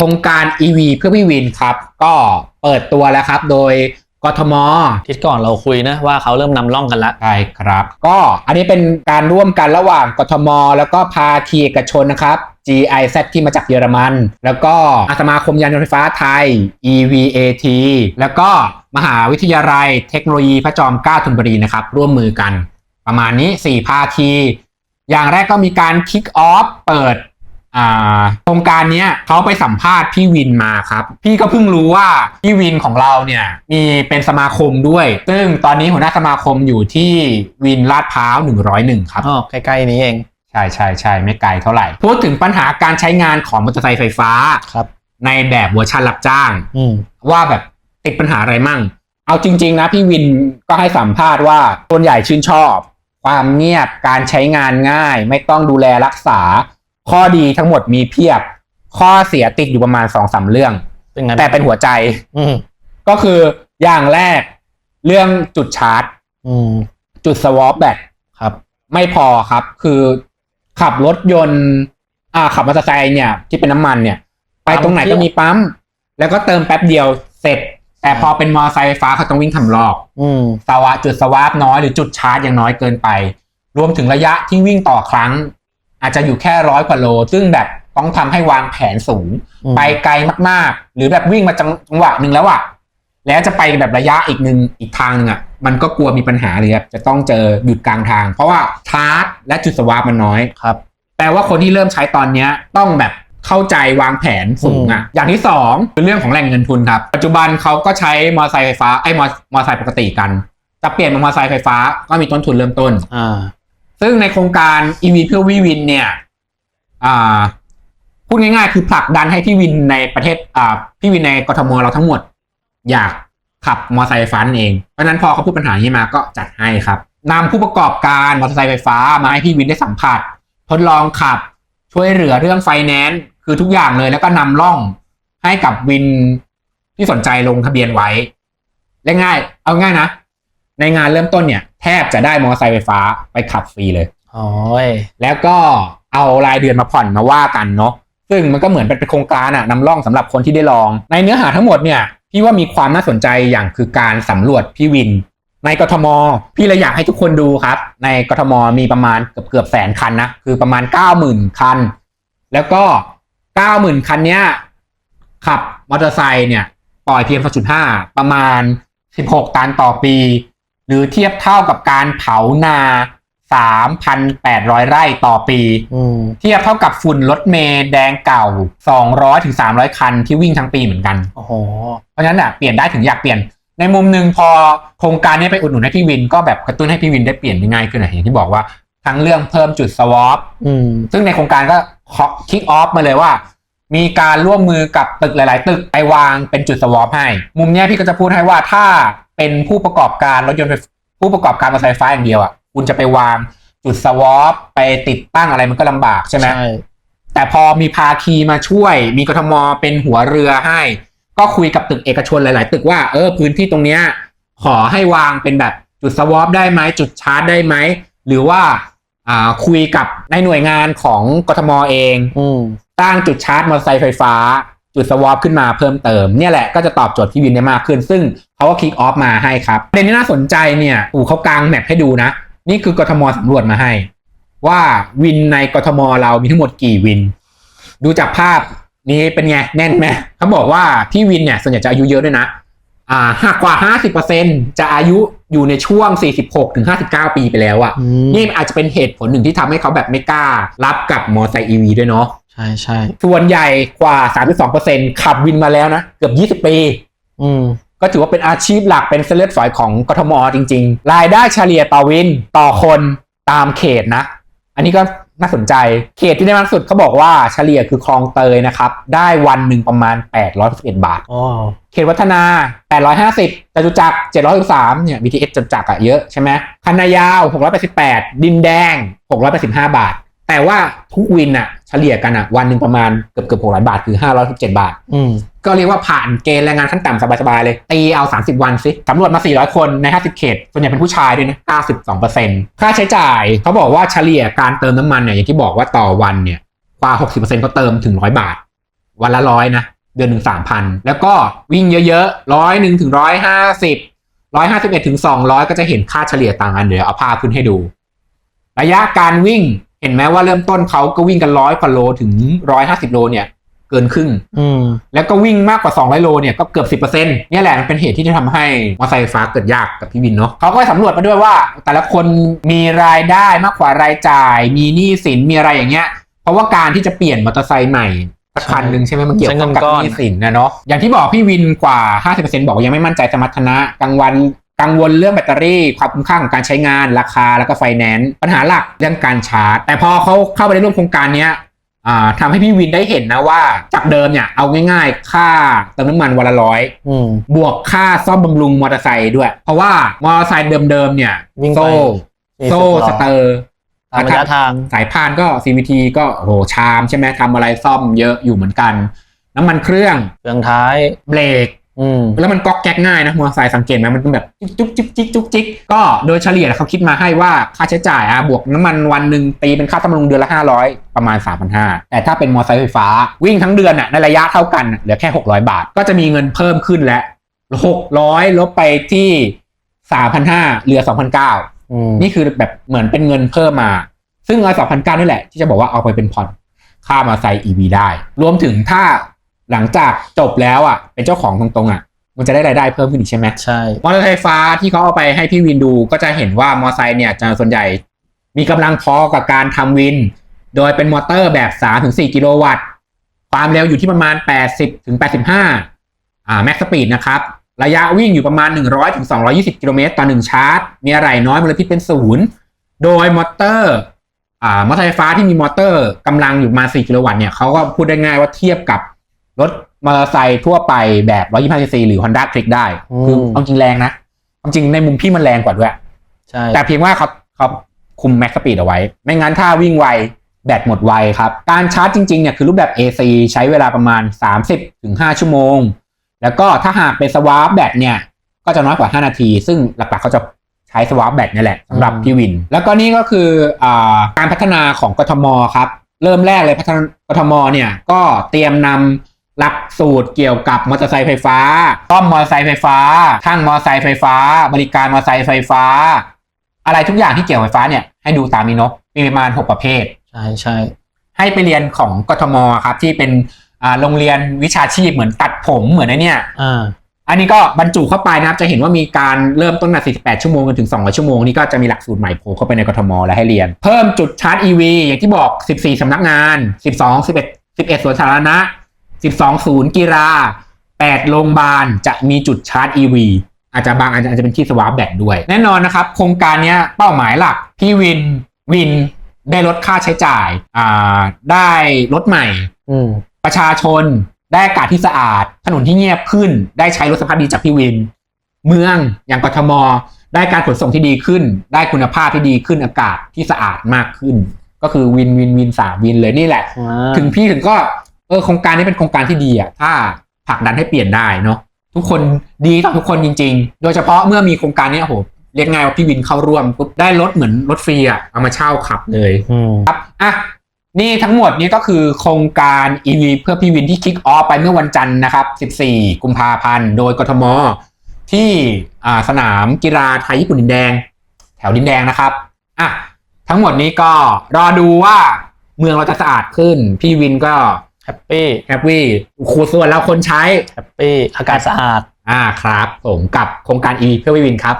โครงการ EV เพื่อพี่วินครับ ก็เปิดตัวแล้วครับ โดยกทมทิศก่อนเราคุยนะว่าเขาเริ่มนำร่องกันละใช่ครับ ก็อันนี้เป็นการร่วมกันระหว่างกทม แล้วก็ภาคีเอกชนนะครับ GIZ ที่มาจากเยอรมัน แล้วก็อาสมาคมยานยนต์ไฟฟ้าไทย EVAT แล้วก็มหาวิทยาลัยเทคโนโลยีพระจอมเกล้าธนบุรีนะครับ ร่วมมือกัน ประมาณนี้ 4 ภาคี อย่างแรกก็มีการคิกออฟเปิด อ่าโครงการเนี้ยเขาไปสัมภาษณ์พี่วินมาครับ พี่ก็เพิ่งรู้ว่าพี่วินของเราเนี่ยมีเป็นสมาคมด้วย ซึ่งตอนนี้หัวหน้าสมาคมอยู่ที่วินลาดพร้าว101 ครับ อ๋อใกล้ๆนี้เอง ใช่ใช่ใช่ไม่ไกลเท่าไหร่ พูดถึงปัญหาการใช้งานของมอเตอร์ไซค์ไฟฟ้า ครับ ในแบบเวอร์ชันรับจ้าง อืมว่าแบบติดปัญหาอะไรมั่ง เอาจริง ๆ นะพี่วินก็ให้สัมภาษณ์ว่าส่วนใหญ่ชื่นชอบ ความเงียบการใช้งานง่าย ไม่ต้องดูแลรักษา ข้อดีทั้งหมดมีเพียบ ข้อเสียติดอยู่ประมาณสองสาเรื่องเป็นไงแต่เป็นหัวใจ อืมก็คืออย่างแรกเรื่องจุดชาร์จ อืมจุดสวอปแบตครับ ไม่พอครับ คือขับรถยนต์ อ่า ขับมอเตอร์ไซค์เนี่ย ที่เป็นน้ำมันเนี่ย ไปตรงไหนก็มีปั๊ม แล้วก็เติมแป๊บเดียวเสร็จ แต่พอเป็นมอเตอร์ไซค์ไฟฟ้าเขาต้องวิ่งทำรอบ อืมสวะจุดสวาปน้อยหรือจุดชาร์จยังน้อยเกินไป รวมถึงระยะที่วิ่งต่อครั้ง อาจจะอยู่แค่ร้อยกว่าโล ซึ่งแบบต้องทำให้วางแผนสูงอืมไปไกลมากๆ หรือแบบวิ่งมาจังจังหวะหนึ่งแล้วอะแล้วจะไปแบบระยะอีกหนึ่งอีกทางหนึงอะมันก็กลัวมีปัญหาเลยครับจะต้องเจอหยุดกลางทาง เพราะว่าชาร์จและจุดสวาปมันน้อยครับแปลว่าคนที่เริ่มใช้ตอนเนี้ยต้องแบบเข้าใจวางแผนสูงอะ่ะ อย่างที่สองคือเรื่องของแหล่งเงินทุนครับ ปัจจุบันเขาก็ใช้มอเตอร์ไซค์ไฟฟ้าไอ้มอมอเตอร์ไซค์ปกติกัน จะเปลี่ยนเป็นมอเตอร์ไซค์ไฟฟ้าก็มีต้นทุนเริ่มต้นอ่า ซึ่งในโครงการ EV เพื่อวิวินเนี่ยอ่าพูดง่ายๆ คือผลักดันให้พี่วินในประเทศอ่าพี่วินในกทมเราทั้งหมด อยากขับมอเตอร์ไซค์ไฟฟ้านั่นเอง เพราะนั้นพอเขาพูดปัญหานี้มาก็จัดให้ครับนำผู้ประกอบการมอเตอร์ไซค์ไฟฟ้ามาให้พี่วินได้สัมผัส ทดลองขับช่วยเหลือเรื่องไฟแนนซ์คือทุกอย่างเลยแล้วก็นำร่องให้กับวินที่สนใจลงทะเบียนไว้และง่าย เอาง่ายนะ ในงานเริ่มต้นเนี่ย แทบจะได้มอเตอร์ไซค์ไฟฟ้าไปขับฟรีเลย โอ้ยแล้วก็เอารายเดือนมาผ่อนมาว่ากันเนาะซึ่งมันก็เหมือนเป็นโครงการอะนำร่องสำหรับคนที่ได้ลอง ในเนื้อหาทั้งหมดเนี่ยพี่ว่ามีความน่าสนใจอย่างคือการสำรวจพี่วิน ในกทม พี่เลยอยากให้ทุกคนดูครับ ในกทมมีประมาณเกือบเกือบแสนคันนะคือประมาณ 90,000 คัน แล้วก็ 90,000 คันเนี้ยขับมอเตอร์ไซค์เนี่ยปล่อยเพียง2.5 ประมาณ 16 ตันต่อปี หรือเทียบเท่ากับการเผานา3,800ไร่ต่อปี อืมเทียบเท่ากับฝุ่นรถเมล์แดงเก่า200ถึง300คันที่วิ่งทั้งปีเหมือนกัน โอ้โห เพราะฉะนั้นอะเปลี่ยนได้ถึงอยากเปลี่ยน ในมุมหนึ่งพอโครงการนี้ไปอุดหนุนให้พี่วินก็แบบกระตุ้นให้พี่วินได้เปลี่ยนได้ง่ายขึ้นอะอย่างที่บอกว่าทั้งเรื่องเพิ่มจุดสวอป อืม ซึ่งในโครงการก็คิกออฟมาเลยว่า มีการร่วมมือกับตึกหลาย ๆ ตึกไปวางเป็นจุดสวอปให้ มุมเนี้ยพี่ก็จะพูดให้ว่าถ้าเป็นผู้ประกอบการรถยนต์ไฟผู้ประกอบการมอเตอร์ไซค์ไฟฟ้าอย่างเดียวอะคุณจะไปวางจุดสวอปไปติดตั้งอะไรมันก็ลำบากใช่ไหม ใช่ แต่พอมีภาคีมาช่วย มีกทมเป็นหัวเรือให้ ก็คุยกับตึกเอกชนหลาย ๆ ตึกว่าเออพื้นที่ตรงเนี้ยขอให้วางเป็นแบบจุดสวอปได้ไหมจุดชาร์จได้ไหม หรือว่าอ่าคุยกับในหน่วยงานของกทมเอง อืม ตั้งจุดชาร์จมอเตอร์ไซค์ไฟฟ้า จุดสวอปขึ้นมาเพิ่มเติมเนี่ยแหละก็จะตอบโจทย์พี่วินได้มากขึ้น ซึ่งเขาก็คลิกออฟมาให้ครับประเด็นที่น่าสนใจเนี่ยอูเขากางแมปให้ดูนะ นี่คือกทมสำรวจมาให้ ว่าวินในกทมเรามีทั้งหมดกี่วิน ดูจากภาพนี้เป็นไงแน่นไหมเขาบอกว่าพี่วินเนี่ยส่วนใหญ่จะอายุเยอะด้วยนะอ่าหากกว่า 50%จะอายุอยู่ในช่วง 46 ถึง 59 ปีไปแล้วอะอืมนี่อาจจะเป็นเหตุผลหนึ่งที่ทำให้เขาแบบไม่กล้า รับกับมอเตอร์ไซค์ EV ด้วยเนาะใช่ใช่ส่วนใหญ่กว่า 32%ขับวินมาแล้วนะ เกือบ 20 ปี อืม ก็ถือว่าเป็นอาชีพหลักเป็นเส้นเลือดฝอยของกทมจริง ๆ รายได้เฉลี่ยต่อวินต่อคนตามเขตนะ อันนี้ก็น่าสนใจ เขตที่ได้มากที่สุดเขาบอกว่าเฉลี่ยคือคลองเตยนะครับ ได้วันหนึ่งประมาณ 811 บาทอ๋อเขตวัฒนา 850จตุจักร713เนี่ย BTS จตุจักรอะเยอะใช่ไหมคันนายาว 688 ดินแดง 685 บาท แต่ว่าทุกวินอะเฉลี่ยกันอะวันหนึ่งประมาณเกือบเกือบ600บาทคือ517บาท อืมก็เรียกว่าผ่านเกณฑ์แรงงานขั้นต่ำสบายๆเลย ตีเอา 30 วันสิสำรวจมา 400 คนใน 50 เขต ส่วนใหญ่เป็นผู้ชายด้วยนะ92%ค่าใช้จ่ายเขาบอกว่าเฉลี่ยการเติมน้ำมันเนี่ย อย่างที่บอกว่าต่อวันเนี่ย กว่า 60%เขาเติมถึง 100 บาท วันละร้อยนะ เดือนหนึ่งสามพัน แล้วก็วิ่งเยอะๆร้อยหนึ่งถึงร้อยห้าสิบร้อยห้าสิบเอ็ดถึงสองร้อยก็จะเห็นค่าเฉลี่ยต่างกันเดี๋ยวเอาภาพขึ้นให้ดู ระยะการวิ่ง เห็นไหมว่าเริ่มต้นเขาก็วิ่งกันร้อยกว่าโลถึงร้อยห้าสิบโลเนี่ย เกินครึ่ง อืม แล้วก็วิ่งมากกว่า 200 โลเนี่ยก็เกือบ 10%เนี่ยแหละมันเป็นเหตุที่จะทำให้มอเตอร์ไซค์ไฟฟ้าเกิดยากกับพี่วินเนาะเขาก็สำรวจมาด้วยว่า แต่ละคนมีรายได้มากกว่ารายจ่าย มีหนี้สินมีอะไรอย่างเงี้ย เพราะว่าการที่จะเปลี่ยนมอเตอร์ไซค์ใหม่สักคันหนึ่งใช่ไหมมันเกี่ยวข้องกับหนี้สินนะเนาะอย่างที่บอกพี่วินกว่า 50%บอกว่ายังไม่มั่นใจสมรรถนะกลางวัน กังวลเรื่องแบตเตอรี่ ความคุ้มค่าของการใช้งานราคาแล้วก็ไฟแนนซ์ปัญหาหลักเรื่องการชาร์จ แต่พอเขาเข้าไปในร่วมโครงการเนี้ยอ่าทำให้พี่วินได้เห็นนะว่า จากเดิมเนี่ยเอาง่ายๆ ค่าเติมน้ำมันวันละร้อยอืมบวกค่าซ่อมบำรุงมอเตอร์ไซค์ด้วย เพราะว่ามอเตอร์ไซค์เดิมๆเนี่ยวิ่งไปโซ่40โซ่ล้อสเตอร์ตามระยะทางสายพานก็ CVT ก็โอ้โหชามใช่ไหมทำอะไรซ่อมเยอะอยู่เหมือนกัน น้ำมันเครื่องเครื่องท้ายเบรกอืม แล้วมันก๊อกแก๊กง่ายนะมอเตอร์ไซค์สังเกตไหมมันเป็นแบบจุ๊กจิ๊กจิ๊กจุ๊กจิ๊กก็โดยเฉลี่ยเขาคิดมาให้ว่าค่าใช้จ่ายอะบวกน้ำมันวันหนึ่งตีเป็นค่าซ่อมบำรุงเดือนละ 500 ประมาณ 3,500 แต่ถ้าเป็นมอเตอร์ไซค์ไฟฟ้า วิ่งทั้งเดือนอะในระยะเท่ากันอะเหลือแค่ 600 บาท ก็จะมีเงินเพิ่มขึ้นแล้ว600 ลบไปที่ 3,500 เหลือ 2,900อืมนี่คือแบบเหมือนเป็นเงินเพิ่มมา ซึ่งเอาสองพันเก้านี่แหละที่จะบอกว่าเอาไปเป็นผ่อนค่ามาใส่ EV ได้ รวมถึงถ้า หลังจากจบแล้วอะ เป็นเจ้าของตรงๆอะ มันจะได้รายได้เพิ่มขึ้นอีกใช่ไหมใช่มอเตอร์ไซค์ไฟฟ้าที่เขาเอาไปให้พี่วินดูก็จะเห็นว่ามอเตอร์ไซค์เนี่ยจะส่วนใหญ่มีกำลังพอกับการทำวิน โดยเป็นมอเตอร์แบบ 3-4 กิโลวัตต์ ความเร็วอยู่ที่ประมาณ 80ถึง85 อ่าแม็กสปีดนะครับระยะวิ่งอยู่ประมาณ 100ถึง220 กิโลเมตรต่อหนึ่งชาร์จ มีอะไรน้อยมลพิษเป็นศูนย์ โดยมอเตอร์ อ่ามอเตอร์ไซค์ไฟฟ้าที่มีมอเตอร์กำลังอยู่ประมาณ4กิโลวัตต์เนี่ยเขาก็พูดได้ง่ายว่าเทียบกับ รถมอเตอร์ไซค์ทั่วไปแบบ 125 cc หรือ Honda Click ได้ คือเอาจริงแรงนะเอาจริงในมุมพี่มันแรงกว่าด้วย ใช่ แต่เพียงว่าเขาเขาคุมแม็กสปีดเอาไว้ ไม่งั้นถ้าวิ่งไว แบตหมดไวครับ การชาร์จจริงๆเนี่ยคือรูปแบบ AC ใช้เวลาประมาณ 30-5ถึง5ชั่วโมง แล้วก็ถ้าหากเป็นสวาร์ปแบตเนี่ย ก็จะน้อยกว่า 5 นาที ซึ่งหลักๆเขาจะใช้สวาร์ปแบตนี่แหละสำหรับพี่วิน แล้วก็นี่ก็คืออาการพัฒนาของกทมครับ เริ่มแรกเลยพัฒนากทมเนี่ยก็เตรียมนำ หลักสูตรเกี่ยวกับมอเตอร์ไซค์ไฟฟ้าซ่อมมอเตอร์ไซค์ไฟฟ้าช่างมอเตอร์ไซค์ไฟฟ้า บริการมอเตอร์ไซค์ไฟฟ้า อะไรทุกอย่างที่เกี่ยวกับไฟฟ้าเนี่ยให้ดูตามนี้เนาะมีประมาณ 6 ประเภท ใช่ใช่ให้ไปเรียนของกทมครับที่เป็นอ่าโรงเรียนวิชาชีพเหมือนตัดผมเหมือนไอ้เนี่ยอ่าอันนี้ก็บรรจุเข้าไปนะครับ จะเห็นว่ามีการเริ่มต้นมา48 ชั่วโมงจนถึง 200 ชั่วโมงนี่ก็จะมีหลักสูตรใหม่โผล่เข้าไปในกทม แล้วให้เรียน เพิ่มจุดชาร์จ EV อย่างที่บอก 14 สำนักงาน 12 11 11 สวนสาธารณะ 12ศูนย์กีฬา8โรงพยาบาลจะมีจุดชาร์จ EV อาจจะบางอาจจะอาจจะเป็นที่สวาปแบตด้วย แน่นอนนะครับ โครงการเนี้ยเป้าหมายหลัก พี่วินวินได้ลดค่าใช้จ่ายอ่าได้รถใหม่ อืมประชาชนได้อากาศที่สะอาด ถนนที่เงียบขึ้น ได้ใช้รถสภาพดีจากพี่วิน เมืองอย่างกทม ได้การขนส่งที่ดีขึ้น ได้คุณภาพที่ดีขึ้นอากาศที่สะอาดมากขึ้น ก็คือวินวินวินสามวินเลยนี่แหละอ่าถึงพี่ถึงก็ เออโครงการนี้เป็นโครงการที่ดีอะถ้าผลักดันให้เปลี่ยนได้เนาะทุกคนดีต่อทุกคนจริง ๆ โดยเฉพาะเมื่อมีโครงการนี้โอ้โหเรียกง่ายว่าพี่วินเข้าร่วมปุ๊บได้รถเหมือนรถฟรีอะเอามาเช่าขับเลยอืมครับอะนี่ทั้งหมดนี้ก็คือโครงการ EV เพื่อพี่วินที่คิกออฟไปเมื่อวันจันทร์นะครับ 14 กุมภาพันธ์ โดยกทม ที่อ่าสนามกีฬาไทยญี่ปุ่นดินแดง แถวดินแดงนะครับอะทั้งหมดนี้ก็รอดูว่าเมืองเราจะสะอาดขึ้น พี่วินก็ แฮปปี้แฮปปี้ครูส่วนเราคนใช้แฮปปี้อากาศสะอาดอ่าครับผมกับโครงการ EV เพื่อพี่วินครับ